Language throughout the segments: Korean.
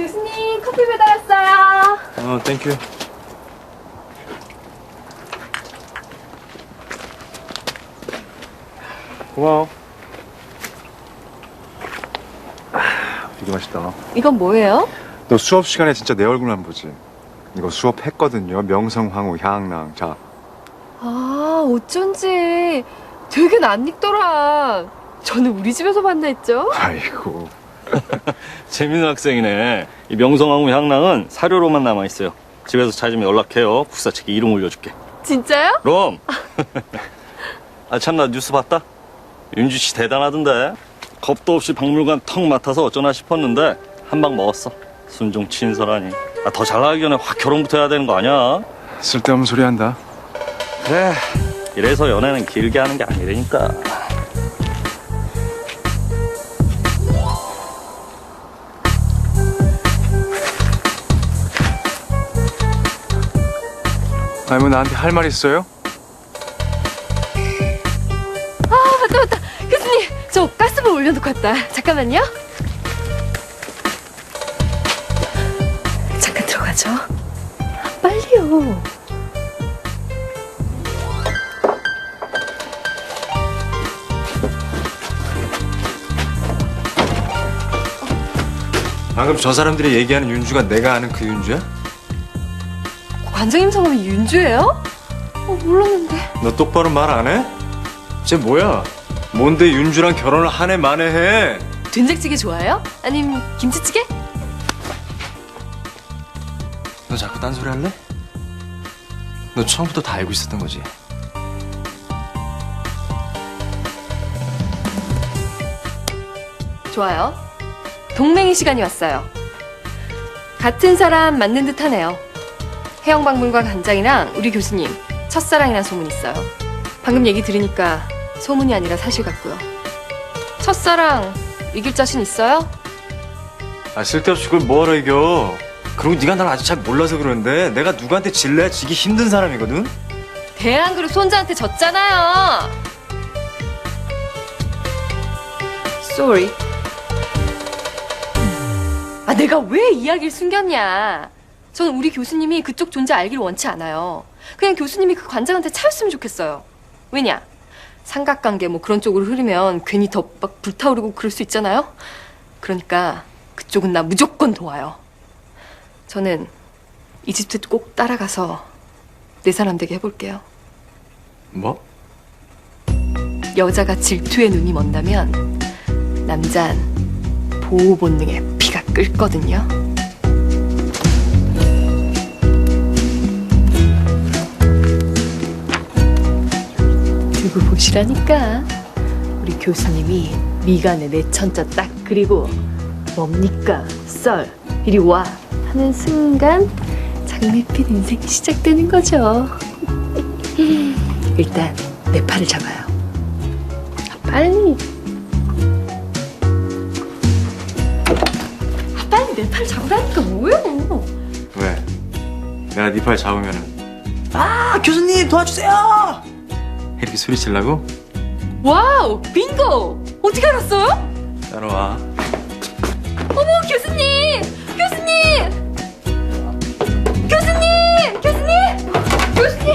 교수님 커피 배달 왔어요. 어, 땡큐. 고마워. 아, 되게 맛있다. 이건 뭐예요? 너 수업 시간에 진짜 내 얼굴만 보지. 이거 수업 했거든요. 명성황후 향랑. 자, 아 어쩐지 되게 낯익더라. 저는 우리 집에서 만나 했죠. 아이고. 재밌는 학생이네. 이 명성황후 향랑은 사료로만 남아 있어요. 집에서 찾으면 연락해요. 국사책에 이름 올려줄게. 진짜요? 그럼. 아 참나 뉴스 봤다. 윤주 씨 대단하던데. 겁도 없이 박물관 턱 맡아서 어쩌나 싶었는데 한 방 먹었어. 순종 친설하니. 아, 더 잘나가기 전에 확 결혼부터 해야 되는 거 아니야? 쓸데없는 소리 한다. 그래. 이래서 연애는 길게 하는 게 아니라니까. 아니, 뭐 나한테 할 말 있어요? 아 맞다 맞다. 교수님 저 가스불 올려놓고 왔다. 잠깐만요. 잠깐 들어가죠. 빨리요. 방금 저 사람들이 얘기하는 윤주가 내가 아는 그 윤주야? 관장님 성함이 윤주예요? 어 몰랐는데. 너 똑바로 말 안 해? 쟤 뭐야? 뭔데 윤주랑 결혼을 한 해 만에 해? 된장찌개 좋아해요? 아님 김치찌개? 너 자꾸 딴소리 할래? 너 처음부터 다 알고 있었던 거지? 좋아요. 동맹의 시간이 왔어요. 같은 사람 맞는 듯 하네요. 해영박물관 관장이랑 우리 교수님, 첫사랑이란 소문 있어요. 방금 얘기 들으니까 소문이 아니라 사실 같고요. 첫사랑 이길 자신 있어요? 아 쓸데없이 그걸 뭐하러 이겨 그리고 네가 날 아직 잘 몰라서 그러는데 내가 누구한테 질래야 지기 힘든 사람이거든? 대한 그룹 손자한테 졌잖아요. Sorry. 아, 내가 왜 이야기를 숨겼냐? 저는 우리 교수님이 그쪽 존재 알기를 원치 않아요. 그냥 교수님이 그 관장한테 차였으면 좋겠어요. 왜냐? 삼각관계 뭐 그런 쪽으로 흐르면 괜히 더 막 불타오르고 그럴 수 있잖아요. 그러니까 그쪽은 나 무조건 도와요. 저는 이집트 꼭 따라가서 내 사람 되게 해볼게요. 뭐? 여자가 질투에 눈이 먼다면 남잔 보호 본능에 피가 끓거든요. 두고 보시라니까. 우리 교수님이 미간에 내 천자 딱 그리고 뭡니까 썰 이리 와 하는 순간 장미빛 인생이 시작되는 거죠. 일단 내 팔을 잡아요. 아, 빨리. 아, 빨리 내 팔 잡으라니까 뭐예요? 왜? 내가 네 팔 잡으면은 아 교수님 도와주세요. 이렇게 소리치려고? 와우, 빙고! 어떻게 알았어요? 따라와 어머, 교수님! 교수님! 교수님! 교수님! 교수님!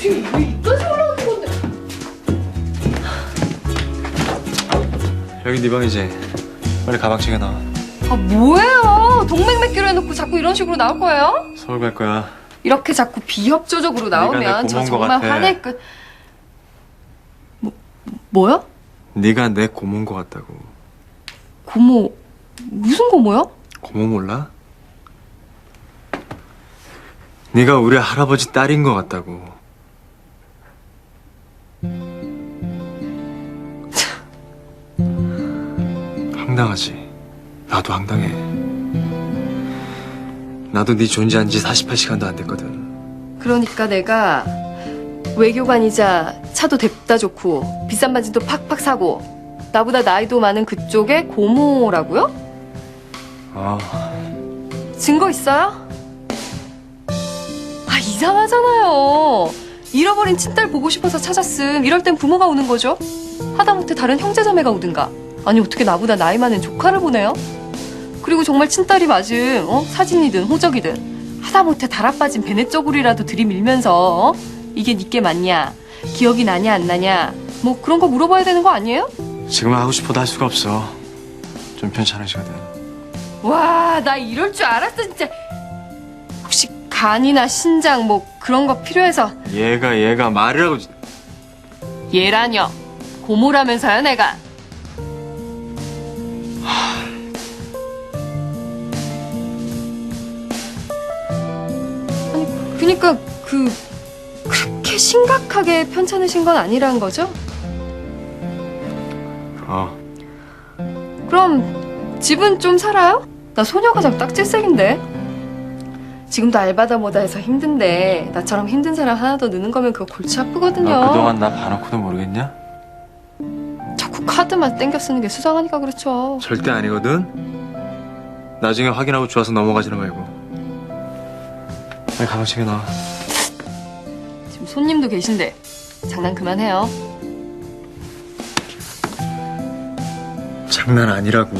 지금 왜 이까지 올라오는 건데? 여기 네 방이지? 빨리 가방 챙겨 나와 아, 뭐예요? 동맹 맺기로 해놓고 자꾸 이런 식으로 나올 거예요? 서울 갈 거야 이렇게 자꾸 비협조적으로 나오면 저것 정말 같아. 화낼 거. 뭐 뭐야? 네가 내 고모인 것 같다고 고모 무슨 고모요? 고모 몰라? 네가 우리 할아버지 딸인 것 같다고 황당하지 나도 황당해 나도 네 존재한 지 48시간도 안 됐거든 그러니까 내가 외교관이자 차도 냅다 좋고 비싼 바지도 팍팍 사고 나보다 나이도 많은 그쪽의 고모라고요? 아 증거 있어요? 아 이상하잖아요. 잃어버린 친딸 보고 싶어서 찾았음. 이럴 땐 부모가 오는 거죠. 하다못해 다른 형제 자매가 오든가. 아니 어떻게 나보다 나이 많은 조카를 보내요? 그리고 정말 친딸이 맞은 어? 사진이든 호적이든 하다못해 달아빠진 베네 쪼구리라도 들이밀면서 어? 이게 니께 맞냐 기억이 나냐 안 나냐 뭐 그런 거 물어봐야 되는 거 아니에요? 지금은 하고 싶어도 할 수가 없어. 좀 편찮으시거든. 와 나 이럴 줄 알았어 진짜 혹시 간이나 신장 뭐 그런 거 필요해서 얘가 얘가 말이라고. 얘라뇨 고모라면서요 내가 그니까 그 그렇게 심각하게 편찮으신 건 아니란 거죠? 어. 그럼 집은 좀 살아요? 나 소녀가장 딱질색인데 지금도 알바다 뭐다 해서 힘든데 나처럼 힘든 사람 하나 더 느는 거면 그거 골치 아프거든요 너 그동안 나 봐놓고도 모르겠냐? 자꾸 카드만 땡겨 쓰는 게 수상하니까 그렇죠 절대 아니거든. 나중에 확인하고 좋아서 넘어가지는 말고. 빨리 가방 챙겨 놔. 지금 손님도 계신데 장난 그만해요. 장난 아니라고.